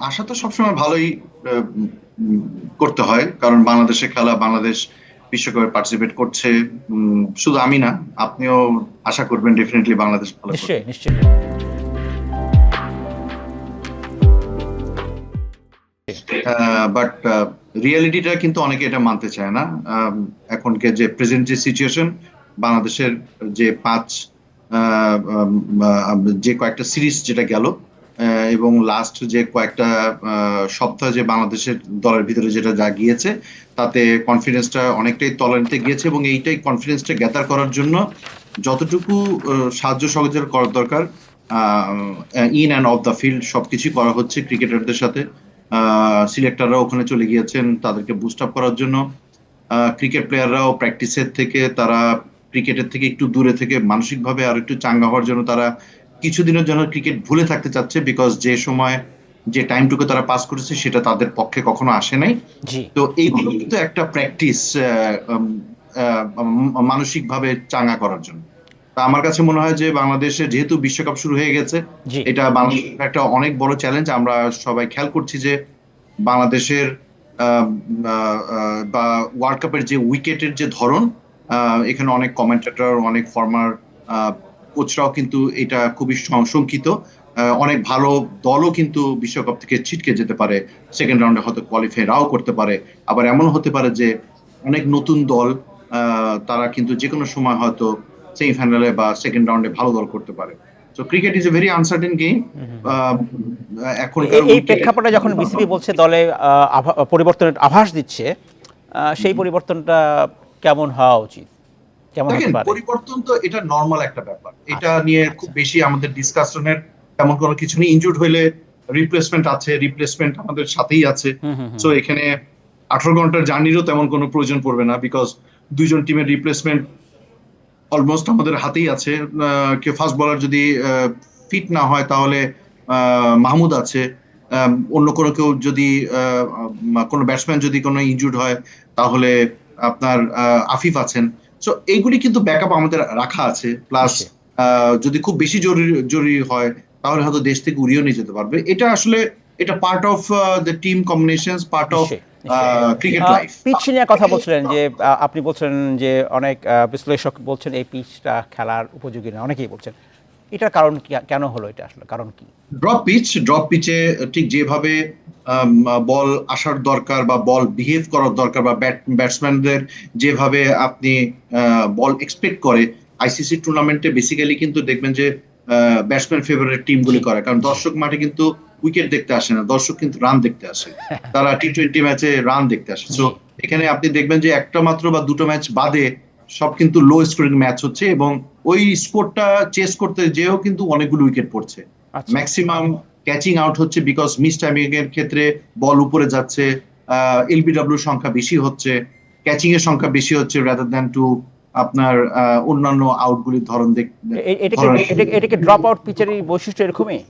আশা তো সবসময় ভালোই করতে হয় কারণ বাংলাদেশে খেলা বাংলাদেশ বিশ্বকাপে পার্টিসিপেট করছে শুধু আমি না আপনিও আশা করবেন ডেফিনেটলি বাংলাদেশ ভালো। নিশ্চয়ই নিশ্চয়ই বাট রিয়েলিটিটা কিন্তু অনেকে এটা মানতে চায় না এখনকে যে প্রেজেন্ট যে সিচুয়েশন বাংলাদেশের যে পাঁচ আহ, যে কয়েকটা সিরিজ যেটা গেল এবং লাস্ট যে কয়েকটা সপ্তাহ যে বাংলাদেশের দলের ভিতরে যেটা যা গিয়েছে, তাতে কনফিডেন্সটা অনেকটাই তলানিতে গিয়েছে এবং এইটাই কনফিডেন্সটা গ্যাদার করার জন্য যতটুকু সাহায্য সহযোগিতা করার দরকার in and of the field সবকিছু করা হচ্ছে ক্রিকেটারদের সাথে। সিলেক্টররা ওখানে চলে গিয়েছেন, তাদেরকে বুস্ট আপ করার জন্য। ক্রিকেট প্লেয়াররাও প্র্যাকটিসের থেকে, তারা ক্রিকেটের থেকে একটু দূরে থেকে মানসিকভাবে আর একটু চাঙ্গা হওয়ার জন্য তারা কিছুদিনের জন্য ক্রিকেট ভুলে থাকতে চাচ্ছে বিকজ যে সময় যে টাইমটুকু তারা পাস করেছে সেটা তাদের পক্ষে কখনো আসে নাই। তো এইগুলো কিন্তু একটা প্র্যাকটিস মানসিকভাবে চাঙ্গা করার জন্য। তা আমার কাছে মনে হয় যে বাংলাদেশে যেহেতু বিশ্বকাপ শুরু হয়ে গেছে এটা বাংলাদেশের একটা অনেক বড় চ্যালেঞ্জ আমরা সবাই খেয়াল করছি যে বাংলাদেশের বা ওয়ার্ল্ড কাপের যে উইকেটের যে ধরন আহ, এখানে অনেক কমেন্টেটর অনেক ফর্মার কোচরাও কিন্তু এটা খুবই সংশঙ্কিত অনেক ভালো দলও কিন্তু বিশ্বকাপ থেকে ছিটকে যেতে পারে। সেকেন্ড রাউন্ডে হয়তো কোয়ালিফাই নাও করতে পারে। আবার এমন হতে পারে যে অনেক নতুন দল তারা কিন্তু যে কোনো সময় হয়তো সেমিফাইনালে বা সেকেন্ড রাউন্ডে ভালো দল করতে পারে। তো cricket is a very uncertain game এখন এই- প্রেক্ষাপটে যখন বিসিবি বলছে দলে পরিবর্তনের আভাস দিচ্ছে সেই পরিবর্তনটা কেমন হওয়া উচিত? কেমন হতে দেখেন পারে? পরিবর্তন তো এটা নর্মাল একটা ব্যাপার। এটা আচ্ছা, নিয়ে আচ্ছা। খুব বেশি আমাদের ডিসকাশনের তেমন কোনো কিছু নেই। ইনজুর্ড হইলে রিপ্লেসমেন্ট আছে রিপ্লেসমেন্ট আমাদের সাথেই আছে। সো এখানে আঠারো ঘণ্টার জার্নিরও তেমন কোনো প্রয়োজন পড়বে না বিকজ দুইজন টিমের রিপ্লেসমেন্ট অলমোস্ট আমাদের হাতেই আছে। কেউ ফাস্ট বলার যদি ফিট না হয় তাহলে আহ, মাহমুদ আছে। অন্য কোনো কেউ যদি কোনো ব্যাটসম্যান যদি কোনো ইনজুর্ড হয় তাহলে আপনার আফিফ আছেন। সো এইগুলি কিন্তু ব্যাকআপ আমাদের রাখা আছে। প্লাস। যদি খুব বেশি জরুরি জরুরি হয় তাহলে হয়তো দেশ থেকে উড়িয়েও নিয়ে যেতে পারবে। এটা আসলে এটা part of the team combination part of. Cricket life pitch নিয়ে কথা বলছিলেন যে আহ, আপনি বলছিলেন যে অনেক আহ, বিশ্লেষক বলছেন এই পিচটা খেলার উপযোগী না অনেকেই বলছেন। এটার কারণ কি কেন হলো এটা আসলে? কারণ কি? ড্রপ পিচ ড্রপ পিচে ঠিক যেভাবে বল আসার দরকার বা বল বিহেভ করার দরকার বা ব্যাটসম্যানদের যেভাবে আপনি বল এক্সপেক্ট করে আইসিসি টুর্নামেন্টে বেসিক্যালি কিন্তু দেখবেন যে ব্যাটসম্যান ফেভারিট টিমগুলি করে। কারণ দর্শক মাঠে কিন্তু উইকেট দেখতে আসে না দর্শক কিন্তু রান দেখতে আসে। তারা টি টোয়েন্টি ম্যাচে রান দেখতে আসে। সো এখানে আপনি দেখবেন যে একটা মাত্র বা দুটো ম্যাচ বাদে সব কিন্তু লো স্কোরিং ম্যাচ হচ্ছে এবং ওই স্কোরটা চেস করতে যেও কিন্তু অনেকগুলো উইকেট পড়ছে। আচ্ছা। ম্যাক্সিমাম ক্যাচিং আউট হচ্ছে বিকজ মিস টাইমিং এর ক্ষেত্রে বল উপরে যাচ্ছে এলবিডব্লিউ সংখ্যা বেশি হচ্ছে ক্যাচিং এর সংখ্যা বেশি হচ্ছে রাদার দ্যান টু আপনার অন্যান্য আউটগুলির ধরন এটাকে ড্রপ আউট পিচেরই বৈশিষ্ট্য এরকমই?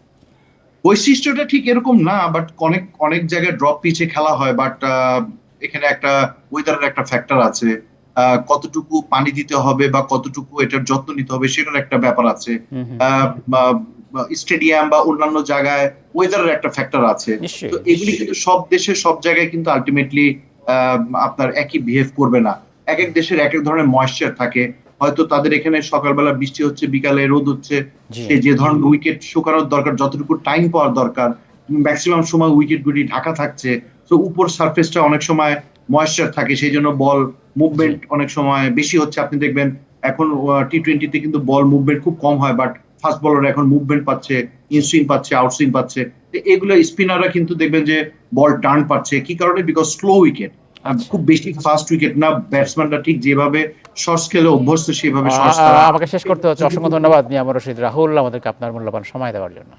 বৈশিষ্ট্যটা ঠিক এরকম না বাট অনেক অনেক জায়গায় ড্রপ পিচে খেলা হয় বাট এখানে একটা ওয়েদারের একটা ফ্যাক্টর আছে কতটুকু পানি দিতে হবে বা কতটুকু এটার যত্ন নিতে হবে সেটার একটা ব্যাপার আছে। স্টেডিয়াম বা অন্যান্য জায়গায় ওয়েদারের একটা ফ্যাক্টর আছে। তো এগুলি কিন্তু সব দেশে সব জায়গায় কিন্তু আলটিমেটলি আপনার একই বিহেভ করবে না। এক এক দেশের এক এক ধরনের ময়েশ্চার থাকে। হয়তো তাদের এখানে সকালবেলা বৃষ্টি হচ্ছে বিকালে রোদ হচ্ছে। সে যে ধরনের উইকেট শুকানোর দরকার যতটুকু টাইম পাওয়ার দরকার ম্যাক্সিমাম সময় উইকেট গুলি ঢাকা থাকছে। তো উপর সারফেসটা অনেক সময় ময়েশ্চার থাকে সেই জন্য বল মুভমেন্ট অনেক সময় বেশি হচ্ছে। আপনি দেখবেন এখন টি টোয়েন্টিতে কিন্তু বল মুভমেন্ট খুব কম হয় বাট ফাস্ট বলার এখন মুভমেন্ট পাচ্ছে ইনসুইং পাচ্ছে আউটসুইং পাচ্ছে। এগুলো স্পিনাররা কিন্তু দেখবেন যে বল টার্ন পাচ্ছে। কি কারণে? Because slow wicket. খুব বেশি ফাস্ট উইকেট না। ব্যাটসম্যানরা ঠিক যেভাবে শর্টস খেলে অভ্যস্ত সেভাবে আমাকে শেষ করতে হচ্ছে। অসংখ্য ধন্যবাদ। নিয়ে আমার রশিদ। রাহুল আমাদেরকে আপনার মূল্যবান সময় দেওয়ার জন্য।